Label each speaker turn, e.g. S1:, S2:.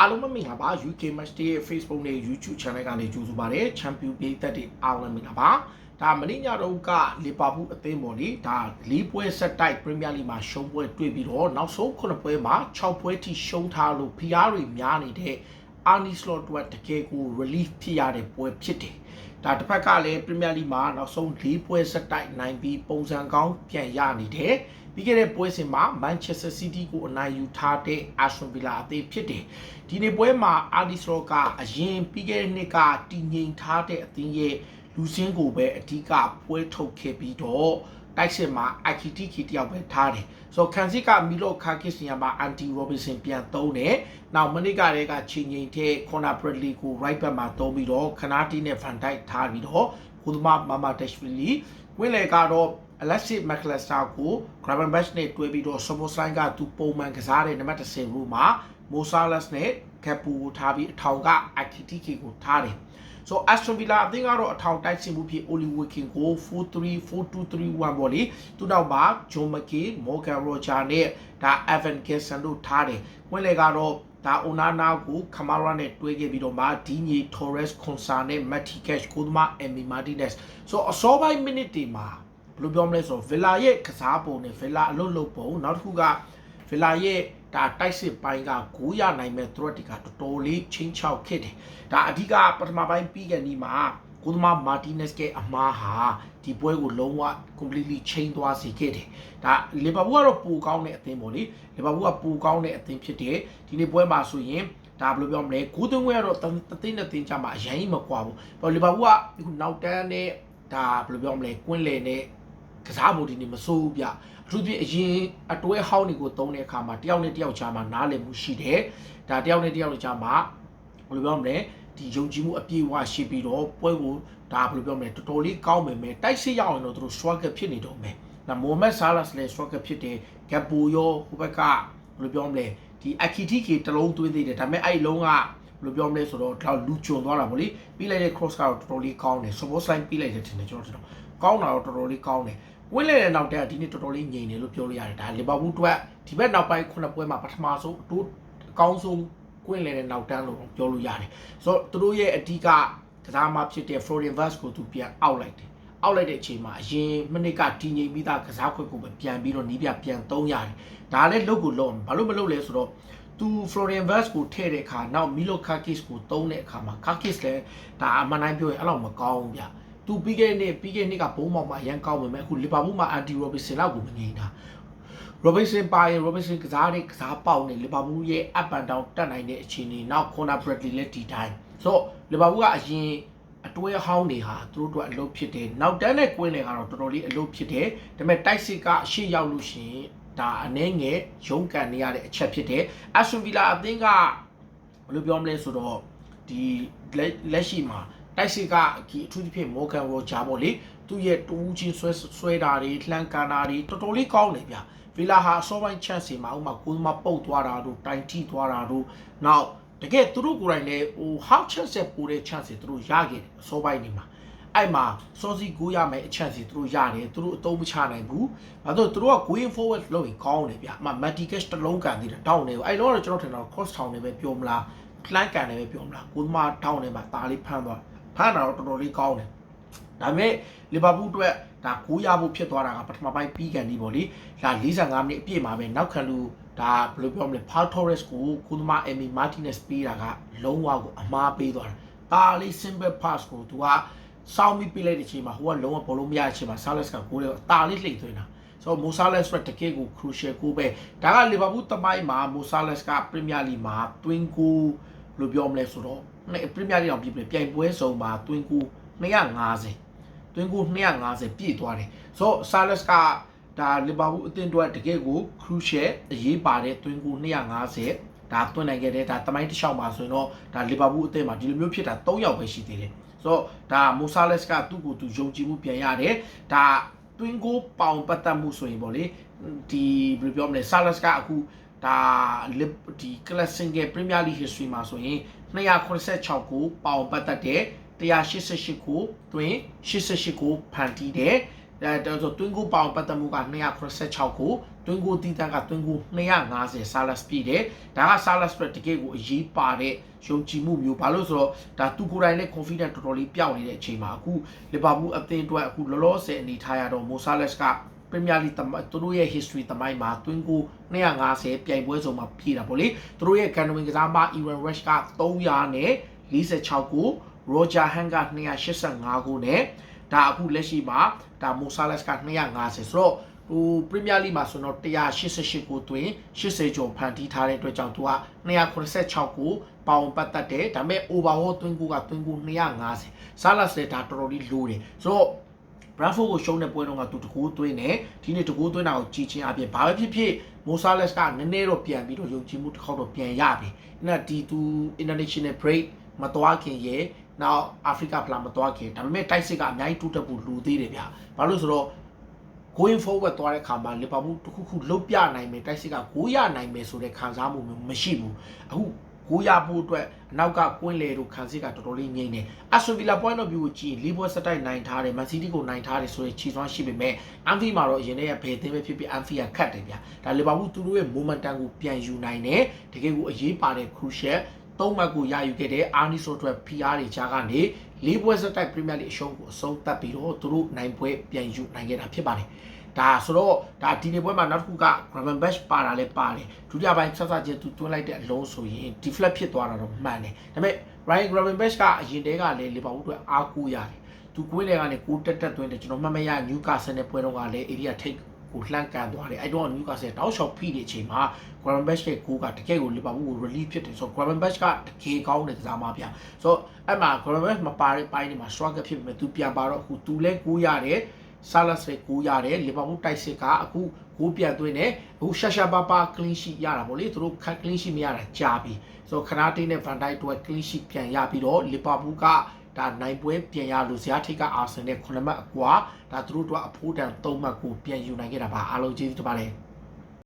S1: အားလုံးပဲမင်္ဂလာပါ UK Match Day ရဲ့ Facebook နဲ့ YouTube Channel ကနေကြိုဆိုပါရစေ။ Champion ပြည်သက်တွေအားလုံးမင်္ဂလာပါ။ဒါမနေ့ညတော့ကလီဗာပူးအသင်းပေါ်လေဒါ၄ပွဲဆက်တိုက်ပရီးမီးယားလိမှာရှုံးပွဲတွေ့ပြီးတော့နောက်ဆုံး9ပွဲမှာ6ပွဲထိရှုံးထားလို့ဖီအားတွေများနေတဲ့အာနီစလော့တွက်တကယ်ကို relief ဖြစ်ရတဲ့ပွဲဖြစ်တယ်။ဒါတစ်ဖက်ကလည်းပရီးမီးယားလိမှာနောက်ဆုံး၄ပွဲဆက်တိုက်နိုင်ပြီးပုံစံကောင်းပြန်ရနေတယ်။ ပြီးခဲ့တဲ့ပွဲစဉ်မှာ Manchester City ကိုအနိုင်ယူထားတဲ့ Aston Villa အသင်းဖြစ်တယ်။ဒီနေ့ပွဲမှာ Ardis Rock ကအရင်ပြီးခဲ့တဲ့နှစ်ကတည်ငြိမ်ထားတဲ့အသင်းရဲ့လူစင်းကိုပဲအဓိကပွဲထုတ်ခဲ့ပြီးတော့တိုက်စစ်မှာ IKTK တယောက်ပဲထားတယ်။ဆိုတော့ခန်စစ်ကမီလိုခါကစ်နေရာမှာ Anti Robinson ပြန်သုံးတယ်။နောက်မနစ်ကတည်းကချိန်ငိန်တဲ့ Conor Bradley ကို right back မှာသုံးပြီးတော့ခနာတီနဲ့ Van Dijk ထားပြီးတော့ကုသမာမာမာတက်ရှ်ဗီလီဝင်းလေကတော့ Alexis McAllister ကို Gravenberch နဲ့တွဲပြီးတော့ Soboslai ကသူပုံမှန်ကစားတဲ့နံပါတ်10ရူမှာ Mosales နဲ့ Capu ကိုထားပြီးအထောင်က IKTK ကိုထားတယ်။ so Aston Villa အသင်းကတော့အထောင်တိုက်စစ်မှုဖြစ် Oli Watkins ကို4-3-4-2-3-1ပေါ့လေသူနောက်မှာ John McKay, Morgan Roger နဲ့ဒါ Evan Gerson တို့ထားတယ်။ဝင်လေကတော့ဒါ Onana ကို Kamara နဲ့တွဲခဲ့ပြီးတော့မှ Digne Torres, Konsa နဲ့ Matty Cash ကိုသမား Emi Martinez so အစောပိုင်း minute တွေမှာ ဘယ်လိုပြောမလဲဆိုတော့ Villa ရဲ့ကစားပုံနဲ့ Villa အလုပ်လုပ်ပုံနောက်တစ်ခုက Villa ရဲ့ဒါတိုက်စစ်ပိုင်းကဂိုးရနိုင်မဲ့ threat တွေကတော်တော်လေးချင်းချောက်ခဲ့တယ်။ဒါအဓိကပထမပိုင်းပြီးကန်ဒီမှာကိုသမားမာတီနက်စ်ရဲ့အမားဟာဒီပွဲကိုလုံးဝ completely change သွားစေခဲ့တယ်။ဒါလီဗာပူးကတော့ပိုကောင်းတဲ့အသင်းပေါ့လေ။လီဗာပူးကပိုကောင်းတဲ့အသင်းဖြစ်တယ်။ဒီနေ့ပွဲမှာဆိုရင်ဒါဘယ်လိုပြောမလဲဂိုးသွင်းခွင့်ကတော့တသိန်းနဲ့တင်ကြမှာအရင်မကွာဘူး။ဘာလီဗာပူးကအခုနောက်တန်းနဲ့ဒါဘယ်လိုပြောမလဲကွင်းလေနဲ့ ကစားမှုဒီနေ့မစိုးဘူးဗျအထူးဖြင့်အရင်အတွဲဟောင်းတွေကိုတုံးတဲ့အခါမှာတယောက်နဲ့တယောက်ကြားမှာနားလည်မှုရှိတယ်ဒါတယောက်နဲ့တယောက်ကြားမှာဘယ်လိုပြောမလဲဒီယုံကြည်မှုအပြည့်အဝရှိပြီးတော့ပွဲကိုဒါဘယ်လိုပြောမလဲတော်တော်လေးကောင်းမယ်မယ်တိုက်စစ်ရအောင်လို့သူတို့ struggle ဖြစ်နေတော့မယ်နော်မိုဟမက်ဆာလတ်လည်း struggle ဖြစ်တယ်ဂက်ပူရောဟိုဘက်ကဘယ်လိုပြောမလဲဒီအခီတီကေတလုံးသွင်းသေးတယ်ဒါပေမဲ့အဲ့လုံးကဘယ်လိုပြောမလဲဆိုတော့တော့လူကျွံသွားတာဗောလေပြီးလိုက်တဲ့ cross ကတော့တော်တော်လေးကောင်းတယ် support line ပြီးလိုက်တယ်ထင်တယ်ကျွန်တော်တို့ကောင်းတာတော့တော်တော်လေးကောင်းတယ် ဝင်းလေတဲ့နောက်တက်ကဒီနေ့တော်တော်လေးငြိမ်တယ်လို့ပြောလို့ရတယ်ဒါလီဗာပူးအတွက်ဒီဘက်နောက်ပိုင်းခုနှစ်ပွဲမှာပထမဆုံးအတိုးအကောင်းဆုံးကွင်းလေတဲ့နောက်တန်းလို့ပြောလို့ရတယ်ဆိုတော့သူတို့ရဲ့အဓိကကစားမဖြစ်တဲ့ Florian Vaz ကိုသူပြန်အောက်လိုက်တယ်အောက်လိုက်တဲ့အချိန်မှာအရင်မိနစ်ကတည်ငြိမ်ပြီးသားကစားခွက်ကိုပဲပြန်ပြီးတော့နီးပြပြန်သုံးရတယ်ဒါလည်းလုတ်ကိုလုံးဘာလို့မလုပ်လဲဆိုတော့သူ Florian Vaz ကိုထည့်တဲ့အခါနောက် Milo Kakis ကိုသုံးတဲ့အခါမှာ Kakis လည်းဒါအမှန်တိုင်းပြောရင်အဲ့လောက်မကောင်းဘူးဗျ သူပြီးခဲ့တဲ့နေ့ပြီးခဲ့တဲ့နေ့ကဘုံမောင်မှာအရန်ကောင်းပေမဲ့အခုလီဗာပူးမှာအန်တီရိုဘီဆင်လောက်ကိုမငြိမ်တာရိုဘီဆင်ပါရင်ရိုဘီဆင်ကစားတဲ့ကစားပေါက်နဲ့လီဗာပူးရဲ့ up and down တက်နိုင်တဲ့အခြေအနေနောက် corner bradley လည်းဒီတိုင်းဆိုတော့လီဗာပူးကအရင်အတွဲဟောင်းတွေဟာသူတို့အတွက်အလုပ်ဖြစ်တယ်နောက်တန်းနဲ့ကွင်းတွေကတော့တော်တော်လေးအလုပ်ဖြစ်တယ်ဒါပေမဲ့တိုက်စစ်ကအရှိရောက်လို့ရှိရင်ဒါအနှဲငယ်ရုန်းကန်နေရတဲ့အချက်ဖြစ်တယ်အက်ဆွန်ဗီလာအသင်းကဘယ်လိုပြောမလဲဆိုတော့ဒီလက်ရှိမှာ တိုက်စစ်ကဒီအထူးသဖြင့်မော်ဂန်ရောဂျာပေါ့လေသူ့ရဲ့တူးချင်းဆွဲဆွဲတာတွေလှန်ကန်တာတွေတော်တော်လေးကောင်းတယ်ဗျဗီလာဟာအစောပိုင်းချန်စီမှာဥမာကိုယ်မပုတ်သွားတာတို့တိုင်ထိသွားတာတို့နောက်တကယ်သူတို့ကိုယ်တိုင်လည်းဟို how chance ပိုတဲ့ chance သူတို့ရခဲ့တယ်အစောပိုင်းနေမှာအဲ့မှာစောစီကိုရမယ်အချက်စီသူတို့ရတယ်သူတို့အသုံးမချနိုင်ဘူး။ဘာလို့သူတို့က going forward လုပ်ရင်ကောင်းတယ်ဗျ။အမှ multi cash တစ်လုံးကန်သေးတယ်တောင်းနေကိုအဲ့တော့ကျွန်တော်ထင်တော့ cross town နေပဲပြောမလား။ client ကန်နေပဲပြောမလား။ကိုသမားတောင်းနေမှာตาလေးဖမ်းသွား ဖမ်းတာတော့တော်တော်လေးကောင်းတယ်။ဒါပေမဲ့လီဗာပူးအတွက်ဒါကိုရဖို့ဖြစ်သွားတာကပထမပိုင်းပြီးကန်ဒီပေါ့လေ။ဒါ45မိနစ်အပြည့်မှာပဲနောက်ခံလူဒါဘယ်လိုပြောမလဲ Paul Torres ကိုကိုသမား Emi Martinez ပေးတာကလုံးဝကိုအမားပေးသွားတာ။ဒါလေး simple pass ကိုသူကစောင်းပြီးပြလိုက်တဲ့အချိန်မှာဟိုကလုံးဝဘောလုံးမရတဲ့အချိန်မှာ Salas ကကိုယ်တော့တာလေးလှိမ့်သွင်းတာဆိုတော့ Mo Salah ဆိုတဲ့တကယ်ကို crucial ကိုပဲဒါကလီဗာပူးတမိုင်းမှာ Mo Salah က Premier League မှာ twin goal လို့ပြောမလဲဆိုတော့ပရီးမီးယားလိအောင်ပြည့်ပြည့်ပြိုင်ပွဲစုံမှာတွင်းကူ250တွင်းကူ250ပြည့်သွားတယ်ဆိုတော့ဆာလက်စ်ကဒါလီဗာပူးအသင်းအတွက်တကယ်ကို crucial အရေးပါတဲ့တွင်းကူ250ဒါတွင်းနိုင်ခဲ့တဲ့ဒါတမိုင်းတစ်လျှောက်မှာဆိုရင်တော့ဒါလီဗာပူးအသင်းမှာဒီလိုမျိုးဖြစ်တာ3ယောက်ပဲရှိသေးတယ်ဆိုတော့ဒါမိုဆာလက်စ်ကသူ့ကိုသူယုံကြည်မှုပြန်ရတယ်ဒါတွင်းကိုပေါင်ပတ်သက်မှုဆိုရင်ပေါ့လေဒီဘယ်လိုပြောမလဲဆာလက်စ်ကအခု ဒါ ဒီ classic ရဲ့ Premier League history မှာဆိုရင်286ကိုပေါင်ပတ်သက်တဲ့188ကိုတွင်88ကိုဖန်တီးတဲ့အဲဒါဆိုတွင်းကိုပေါင်ပတ်သက်မှုက286ကိုတွင်းကိုတီးတန်းကတွင်းကို250ဆာလတ်ပြည့်တယ်ဒါကဆာလတ်အတွက်တကယ်ကိုအရေးပါတဲ့ယုံကြည်မှုမျိုးဘာလို့ဆိုတော့ဒါသူကိုယ်တိုင်နဲ့ confident တော်တော်လေးပျောက်နေတဲ့အချိန်မှာအခုလီဗာပူးအသင်းအတွက်အခုလောလောဆယ်အနေထားရတော့မိုဆာလက် က Premier League တမိုင်းသူတို့ရဲ့ history တမိုင်းမှာတွင်းကို250ပြိုင်ပွဲစုံမှာပြည်တာပေါ့လေသူတို့ရဲ့ကန်ဝင်ကစားမ Ivan Rush က300နဲ့46ကို Roger Han က285ကိုနဲ့ဒါအခုလက်ရှိမှာဒါ Mo Salah က250ဆိုတော့ဟို Premier League မှာဆိုတော့188ကိုတွင်80ကျော်ဖန်တီးထားတဲ့အတွက်ကြောင့်သူက286ကိုပေါင်ပတ်သက်တယ်ဒါပေမဲ့ overall တွင်းကိုကတွင်းကို250 Salah လည်းဒါတော်တော်လေးလိုတယ်ဆိုတော့ ဘရာဖိုကိုရှုံးတဲ့ပွဲတော့ကသူတကူသွင်းတယ်ဒီနေ့တကူသွင်းတာကိုကြည်ချင်းအပြင်ဘာပဲဖြစ်ဖြစ်မိုဆာလက်စ်ကနည်းနည်းတော့ပြန်ပြီးတော့ယုံကြည်မှုတစ်ခေါက်တော့ပြန်ရပြီအဲ့ဒါဒီသူ international break မတော်ခင်ရဲ့နောက်အာဖရိကဖလာမတော်ခင်ဒါပေမဲ့တိုက်စစ်ကအများကြီးတိုးတက်ဖို့လိုသေးတယ်ဗျဘာလို့ဆိုတော့ going forward သွားတဲ့ခါမှာလီဗာပူးတစ်ခုခုလုတ်ပြနိုင်မယ်တိုက်စစ်ကဂိုးရနိုင်မယ်ဆိုတဲ့ခံစားမှုမျိုးမရှိဘူးအခု ဂိုးရဖို့အတွက်အနောက်ကကွင်းလေတို့ခံစစ်ကတော်တော်လေးငြိမ့်နေအဆွန်ဗီလာ point of view ကိုကြည့်လီဘောစတိုက်နိုင်ထားတယ်မန်စီးတီးကိုနိုင်ထားတယ်ဆိုတဲ့ခြေစွမ်းရှိပေမဲ့အန်ဖီမှာတော့အရင်တည်းကဘယ်သင်းပဲဖြစ်ဖြစ်အန်ဖီကခတ်တယ်ဗျာဒါလီဗာပူးသူတို့ရဲ့ momentum ကိုပြန်ယူနိုင်တယ်တကယ်ကိုအရေးပါတဲ့ crucial သုံးမှတ်ကိုရယူခဲ့တဲ့အာနီဆိုအတွက် PR တွေကြားကနေလေးပွဲစတိုက် Premier League အရှုံးကိုအဆုံးသတ်ပြီးတော့သူတို့နိုင်ပွဲပြန်ယူနိုင်ခဲ့တာဖြစ်ပါတယ် ဒါဆိုတော့ဒါဒီနေ့ပွဲမှာနောက်တစ်ခုက Gravenberch ပါတာလည်းပါတယ်ဒုတိယပိုင်းဆက်ဆက်ချင်းသူတွန်းလိုက်တဲ့အလုံးဆိုရင် deflect ဖြစ်သွားတာတော့မှန်တယ်ဒါပေမဲ့ Ryan Gravenberch ကအရင်တည်းကလည်းလီဗာပူးအတွက်အားကိုးရတယ်သူကွင်းလေကနေကိုတက်တက်သွင်းတယ်ကျွန်တော်မှတ်မရ Newcastle နဲ့ပွဲတော့ကလည်း area take ကိုလှမ်းကန်သွားတယ်အဲ့တော့ Newcastle တောက်လျှောက်ဖိတဲ့အချိန်မှာ Gravenberch ရဲ့ကိုကတကယ်ကိုလီဗာပူးကို relief ဖြစ်တယ်ဆိုတော့ Gravenberch ကတကယ်ကောင်းတဲ့ကစားမပြဆိုတော့အဲ့မှာ Gravenberch မပါတဲ့ပိုင်းတွေမှာ struggle ဖြစ်ပေမဲ့သူပြန်ပါတော့အခုသူလည်းကိုရတယ် ဆာလတ်လည်းကိုရတယ်လီဗာပူးတိုက်စစ်ကအခုကိုပြန်သွင်းတယ်အခုရှာရှာပါပါ clean sheet ရတာပေါ့လေသူတို့ clean sheet မရတာကြာပြီဆိုတော့ခနာတေးနဲ့ Van Dijk တို့ clean sheet ပြန်ရပြီးတော့လီဗာပူးကဒါနိုင်ပွဲပြန်ရလို့ဇယားထိတ်ကအာဆင်နဲ့9မှတ်အကွာဒါသူတို့တို့အဖိုးတန်3မှတ်ကိုပြန်ယူနိုင်ခဲ့တာပါအားလုံးကျေးဇူးတင်ပါတယ်